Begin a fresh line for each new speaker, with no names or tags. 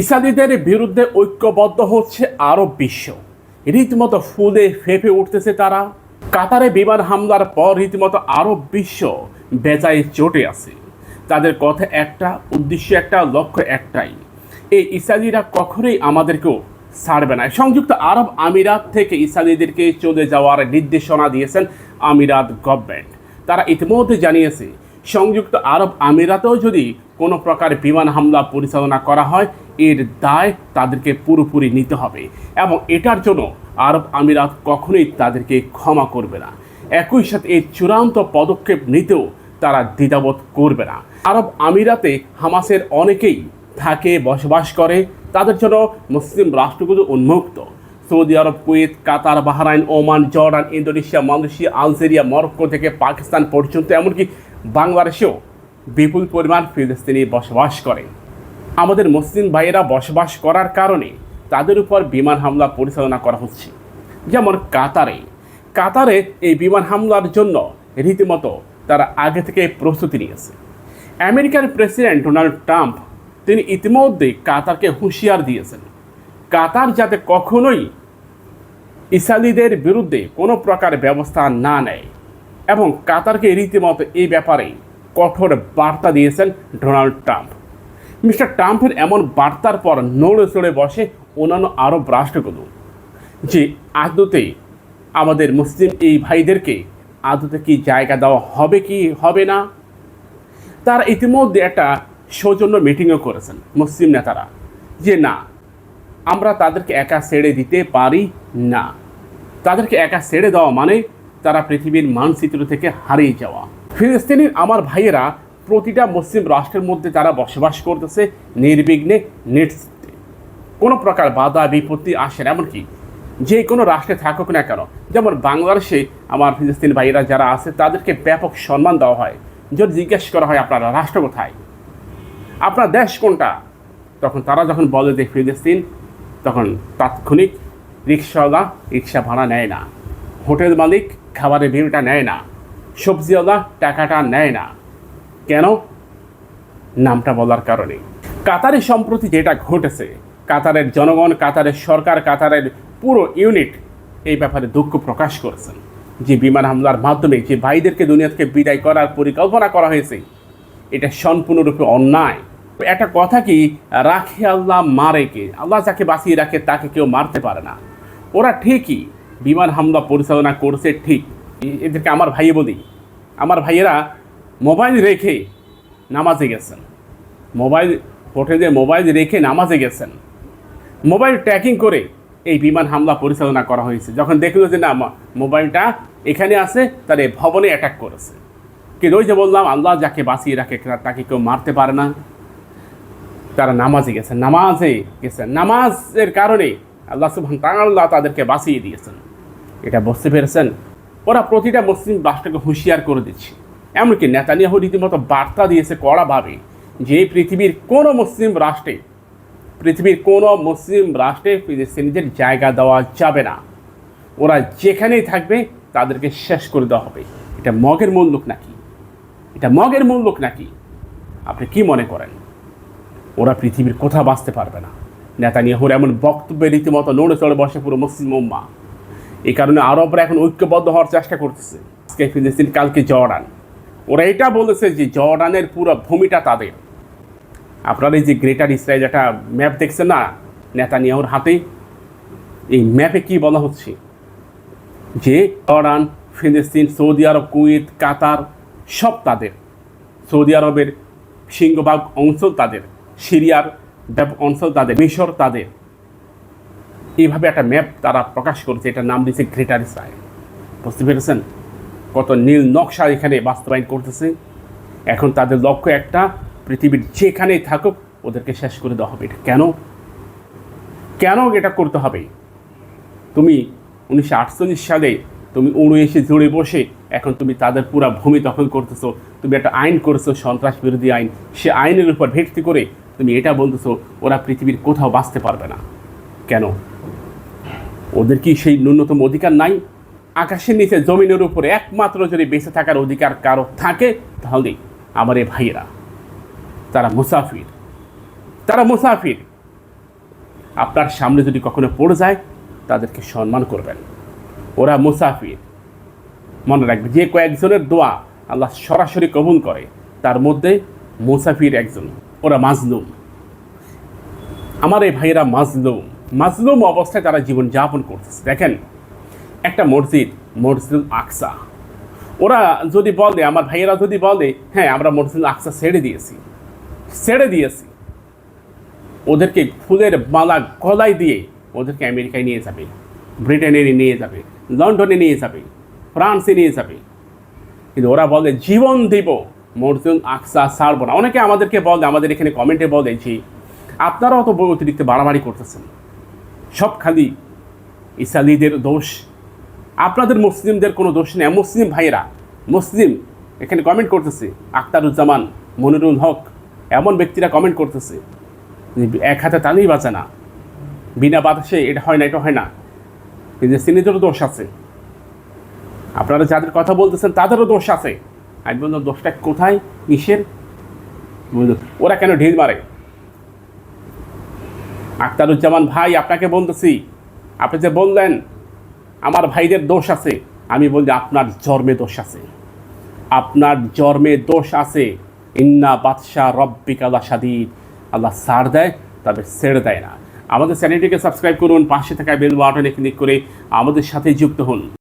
ইসাদিদের বিরুদ্ধে ঐক্যবদ্ধ হচ্ছে আরব বিশ্ব। রীতিমতো ফুলে ফেঁপে উঠতেছে তারা। কাতারে বিমান হামলার পর রীতিমতো আরব বিশ্ব বেজায় চটে আছে। তাদের কথা একটা, উদ্দেশ্য একটা, লক্ষ্য একটাই। এই ইসাদিরা কখনোই আমাদেরকেও ছাড়বে না। সংযুক্ত আরব আমিরাত থেকে ইসাদিদেরকে চলে যাওয়ার নির্দেশনা দিয়েছেন আমিরাত গভর্নমেন্ট। তারা ইতিমধ্যে জানিয়েছে, সংযুক্ত আরব আমিরাতেও যদি কোনো প্রকার বিমান হামলা পরিচালনা করা হয় এর দায় তাদেরকে পুরোপুরি নিতে হবে এবং এটার জন্য আরব আমিরাত কখনোই তাদেরকে ক্ষমা করবে না। একই সাথে এই চূড়ান্ত পদক্ষেপ নিতেও তারা দ্বিধাবোধ করবে না। আরব আমিরাতে হামাসের অনেকেই থাকে, বসবাস করে। তাদের জন্য মুসলিম রাষ্ট্রগুলো উন্মুক্ত। Saudi Arab, Kuwait, Qatar, Bahrain, Oman, Jordan, Indonesia, Malaysia, Algeria, Morocco থেকে পাকিস্তান পর্যন্ত, এমনকি বাংলাদেশেও বিপুল পরিমাণ ফিলিস্তিনি বসবাস করে। আমাদের মুসলিম ভাইয়েরা বসবাস করার কারণে তাদের উপর বিমান হামলা পরিচালনা করা হচ্ছে। যেমন কাতারে। কাতারে এই বিমান হামলার জন্য রীতিমতো তারা আগে থেকে প্রস্তুতি নিয়েছে। আমেরিকার প্রেসিডেন্ট ডোনাল্ড ট্রাম্প, তিনি ইতিমধ্যে কাতারকে হুঁশিয়ার দিয়েছেন। কাতার যাতে কখনোই ইসালিদের বিরুদ্ধে কোনো প্রকার ব্যবস্থা না নেয় এবং কাতারকে রীতিমতো এই ব্যাপারে কঠোর বার্তা দিয়েছেন ডোনাল্ড ট্রাম্প। মিস্টার ট্রাম্পের এমন বার্তার পর নড়ে চড়ে বসে অন্যান্য আরব রাষ্ট্রগুলো যে আদতে আমাদের মুসলিম এই ভাইদেরকে আদতে কি জায়গা দেওয়া হবে কি হবে না? তারা ইতিমধ্যে একটা সৌজন্য মিটিংও করেছেন মুসলিম নেতারা যে না, আমরা তাদেরকে একা ছেড়ে দিতে পারি না। তাদেরকে একা ছেড়ে দেওয়া মানে তারা পৃথিবীর মানচিত্র থেকে হারিয়ে যাওয়া। ফিলিস্তিনির আমার ভাইয়েরা প্রতিটা মুসলিম রাষ্ট্রের মধ্যে তারা বসবাস করতেছে, নির্বিঘ্নে নিশ্চিতে কোনো প্রকার বাধা, বিপত্তি আসে না। এমনকি যে কোনো রাষ্ট্রে থাকুক না কেন, যেমন বাংলাদেশে আমার ফিলিস্তিন ভাইয়েরা যারা আছে, তাদেরকে ব্যাপক সম্মান দেওয়া হয়। যদি জিজ্ঞেস করা হয়, আপনারা রাষ্ট্র কোথায়? আপনার দেশ কোনটা? তখন তারা যখন বলে যে ফিলিস্তিন, তখন তাৎক্ষণিক রিক্সাওয়ালা রিক্সা ভাড়া নেয় না। হোটেল মালিক খাবারের বিলটা নেয় না। সবজিওয়ালা টাকাটা নেয় না। কেন? নামটা বলার কারণে। কাতারে সম্প্রতি যেটা ঘটেছে, কাতারের জনগণ, কাতারের সরকার, কাতারের পুরো ইউনিট এই ব্যাপারে দুঃখ প্রকাশ করেছেন। যে বিমান হামলার মাধ্যমে যে ভাইদেরকে দুনিয়া থেকে বিদায় করার পরিকল্পনা করা হয়েছে, এটা সম্পূর্ণরূপে অন্যায়। একটা কথা কি, রাখে আল্লাহ মারে কে? আল্লাহ যাকে বাঁচিয়ে রাখে, তাকে কেউ মারতে পারে না। ওরা ঠিকই বিমান হামলা পরিচালনা করছে ঠিক। এদেরকে আমার ভাই বলি। আমার ভাইয়েরা মোবাইল রেখে নামাজে গেছেন। মোবাইল হোটেলে মোবাইল রেখে নামাজে গেছেন। মোবাইল ট্র্যাকিং করে এই বিমান হামলা পরিচালনা করা হয়েছে। যখন দেখল যে না মোবাইলটা এখানে আছে, তাহলে ভবনে অ্যাটাক করেছে। কিন্তু ওই যে বললাম, আল্লাহ যাকে বাঁচিয়ে রাখে তাকে কেউ মারতে পারে না। তারা নামাজে গেছেন। নামাজে গেছেন। নামাজের কারণে আল্লাহ সুবহান তাআলা তাদেরকে বাঁচিয়ে দিয়েছেন। এটা বুঝতে পেরেছেন? ওরা প্রতিটা মুসলিম রাষ্ট্রকে হুঁশিয়ার করে দিচ্ছে। এমনকি নেতানিয়াহু রীতিমতো বার্তা দিয়েছে কড়াভাবে যে পৃথিবীর কোনো মুসলিম রাষ্ট্রে, পৃথিবীর কোনো মুসলিম রাষ্ট্রে ফিলিস্তিনিদের জায়গা দেওয়া যাবে না। ওরা যেখানেই থাকবে তাদেরকে শেষ করে দেওয়া হবে। এটা মগের মূল লোক নাকি? এটা মগের মূল লোক নাকি? আপনি কি মনে করেন? ওরা পৃথিবীর কোথাও বাঁচতে পারবে না। নেতানিয়াহুর এমন বক্তব্যে রীতিমতো নড়ে চড়ে বসে পুরো মুসলিম উম্মা। এই কারণে আরবরা এখন ঐক্যবদ্ধ হওয়ার চেষ্টা করতেছে। আজকে ফিলিস্তিন কালকে জর্ডান। ওরা এটা বলেছে যে জর্ডানের পুরো ভূমিটা তাদের। আপনারা এই যে গ্রেটার ইসরায়েল একটা ম্যাপ দেখছেন না, নেতানিয়াহুর হাতে, এই ম্যাপে কি বলা হচ্ছে? যে জর্ডান, ফিলিস্তিন, সৌদি আরব, কুয়েত, কাতার, সব তাদের। সৌদি আরবের সিংহভাগ অঞ্চল তাদের, সিরিয়ার ব্যাপক অঞ্চল তাদের, মিশর তাদের। এইভাবে একটা ম্যাপ তারা প্রকাশ করেছে, এটার নাম দিয়েছে গ্রেটার ইসরায়েল। বুঝতে পেরেছেন? কত নীল নকশা এখানে বাস্তবায়ন করতেছে। এখন তাদের লক্ষ্য একটা, পৃথিবীর যেখানেই থাকুক ওদেরকে শেষ করে দেওয়া হবে। এটা কেন? কেন এটা করতে হবে? তুমি উনিশশো আটচল্লিশ সালে তুমি উড়ে এসে জুড়ে বসে এখন তুমি তাদের পুরো ভূমি দখল করতেছো, তুমি একটা আইন করেছ, সন্ত্রাস বিরোধী আইন। সে আইনের উপর ভিত্তি করে তুমি এটা বলতেছো, ওরা পৃথিবীর কোথাও বাঁচতে পারবে না। কেন? ওদের কি সেই ন্যূনতম অধিকার নাই? আকাশের নিচে জমিনের উপরে একমাত্র যদি বেঁচে থাকার অধিকার কারও থাকে, তাহলে আমার এই ভাইয়েরা, তারা মুসাফির। তারা মুসাফির। আপনার সামনে যদি কখনো পড়ে যায়, তাদেরকে সম্মান করবেন। ওরা মুসাফির। মনে রাখবে যে কয়েকজনের দোয়া আল্লাহ সরাসরি কবুল করে, তার মধ্যে মুসাফির একজন। ওরা মাজলুম। আমার এই ভাইয়েরা মাজলুম। মাজলুম অবস্থায় তারা জীবন যাপন করতেছে। দেখেন একটা মসজিদ, মসজিদুল আকসা। ওরা যদি বলে, আমার ভাইয়েরা যদি বলে হ্যাঁ আমরা মসজিদুল আকসা ছেড়ে দিয়েছি ছেড়ে দিয়েছি। ওদেরকে ফুলের মালা গলায় দিয়ে ওদেরকে আমেরিকায় নিয়ে যাবে, ব্রিটেনে নিয়ে যাবে, লন্ডনে নিয়ে যাবে, ফ্রান্সে নিয়ে যাবে। কিন্তু ওরা বলে, জীবন দেব মসজিদ আকসা ছাড়বো না। অনেকে আমাদেরকে বলে, আমাদের এখানে কমেন্টে বলে যে আপনারাও তো অতিরিক্ত বাড়াবাড়ি করতেছেন। সব খালি ইসালিদের দোষ আপনাদের মুসলিমদের কোনো দোষ নেই। মুসলিম ভাইয়েরা, মুসলিম, এখানে কমেন্ট করতেছে, আখতারুজ্জামান, মনিরুল হক, এমন ব্যক্তিরা কমেন্ট করতেছে এক হাতে তালেই বাঁচে না। বিনা বাতাসে এটা হয় না, এটা হয় না। কিন্তু সিনিদেরও দোষ আছে। আপনারা যাদের কথা বলতেছেন, তাদেরও দোষ আছে। আমি বললাম দোষটা কোথায়? কিসের? ওরা কেন ঢিল মারে? আখতারুজ্জামান ভাই, আপনাকে বলতেছি, আপনি যে বললেন আমার ভাইদের দোষ আছে। আমি বলি আপনার জর্মে দোষ আছে। আপনার জর্মে দোষ আছে। ইন্না বাদশাহ রব্বিক আল্লাহ সাদিদ আল্লাহ সার দেয়, তবে ছেড়ে দেয় না। আমাদের চ্যানেলটিকে সাবস্ক্রাইব করুন, পাশে থাকা বেল বাটনে ক্লিক করে আমাদের সাথে যুক্ত হন।